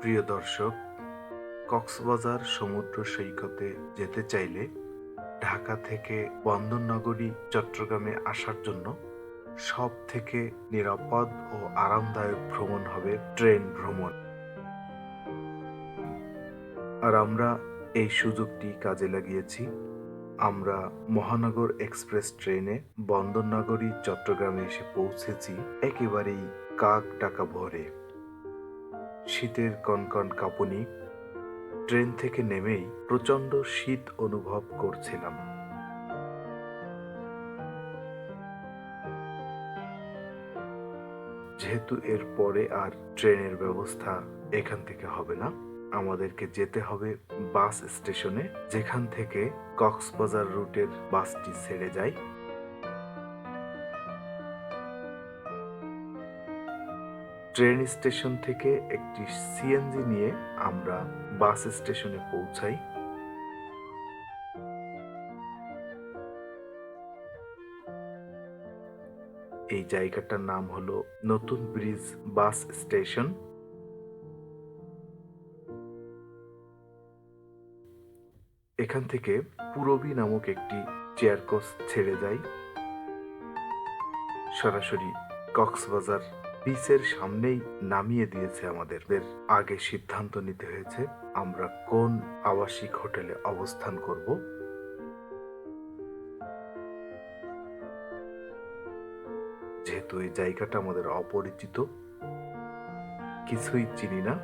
প্রিয় দর্শক, কক্সবাজার সমুদ্র সৈকতে যেতে চাইলে ঢাকা থেকে বন্দরনগরী, চট্টগ্রামে আসার জন্য সব থেকে নিরাপদ ও আরামদায়ক ভ্রমণ হবে ট্রেন ভ্রমণ। আর আমরা এই সুযোগটি কাজে লাগিয়েছি। আমরা মহানগর এক্সপ্রেস ট্রেনে বন্দরনগরী, চট্টগ্রামে এসে পৌঁছেছি একেবারেই কাক টাকা ভরে। শীতের কনকন কাঁপুনি। ট্রেন থেকে নেমেই প্রচণ্ড শীত অনুভব করছিলাম। যেহেতু এর পরে আর ট্রেনের ব্যবস্থা এখান থেকে হবে না, আমাদেরকে যেতে হবে বাস স্টেশনে, যেখান থেকে কক্সবাজার রুটের বাসটি ছেড়ে যায়। ট্রেন স্টেশন থেকে একটি সিএনজি নিয়ে আমরা বাস স্টেশনে পৌঁছাই। এই জায়গাটার নাম হলো নতুন ব্রিজ বাস স্টেশন। এখান থেকে পুরবী নামক একটি চেয়ার কোচ ছেড়ে যায়। সরাসরি কক্সবাজার বিচের সামনেই নামিয়ে দিয়েছে আমাদের আগে সিদ্ধান্ত নিতে হয়েছে, আমরা কোন আবাসিক হোটেলে অবস্থান করব। যেহেতু এই জায়গাটা আমাদের অপরিচিত, কিছুই চিনি না।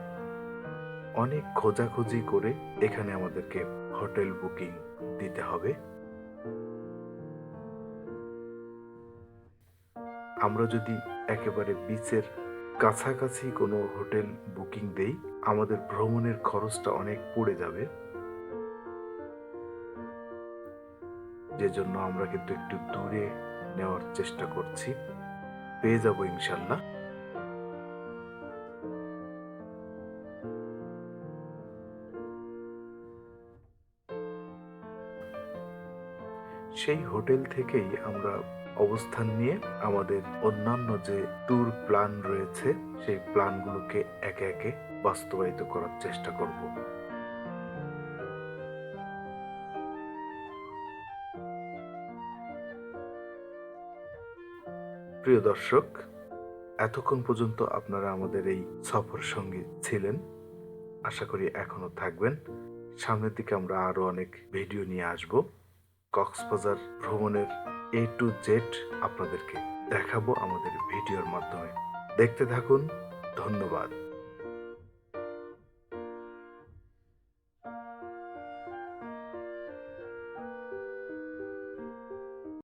অনেক খোঁজাখুঁজি করে এখানে আমাদেরকে হোটেল বুকিং দিতে হবে। আমরা যদি একেবারে বিচের কাছাকাছি কোনো হোটেল বুকিং দেই, আমাদের ভ্রমণের খরচটা অনেক পড়ে যাবে। যে জন্য আমরা কিন্তু একটু দূরে নেওয়ার চেষ্টা করছি। পেয়ে যাব ইনশাল্লাহ। সেই হোটেল থেকেই আমরা অবস্থান নিয়ে আমাদের অন্যান্য যে ট্যুর প্ল্যান রয়েছে, সেই প্ল্যানগুলোকে একে একে বাস্তবায়িত করার চেষ্টা করব। প্রিয় দর্শক, এতক্ষণ পর্যন্ত আপনারা আমাদের এই সফর সঙ্গে ছিলেন। আশা করি এখনও থাকবেন। সামনের দিকে আমরা আরও অনেক ভিডিও নিয়ে আসব। কক্সবাজার ভ্রমণের এ টু জেড আপনাদেরকে দেখাবো আমাদের ভিডিওর মাধ্যমে। দেখতে থাকুন ধন্যবাদ।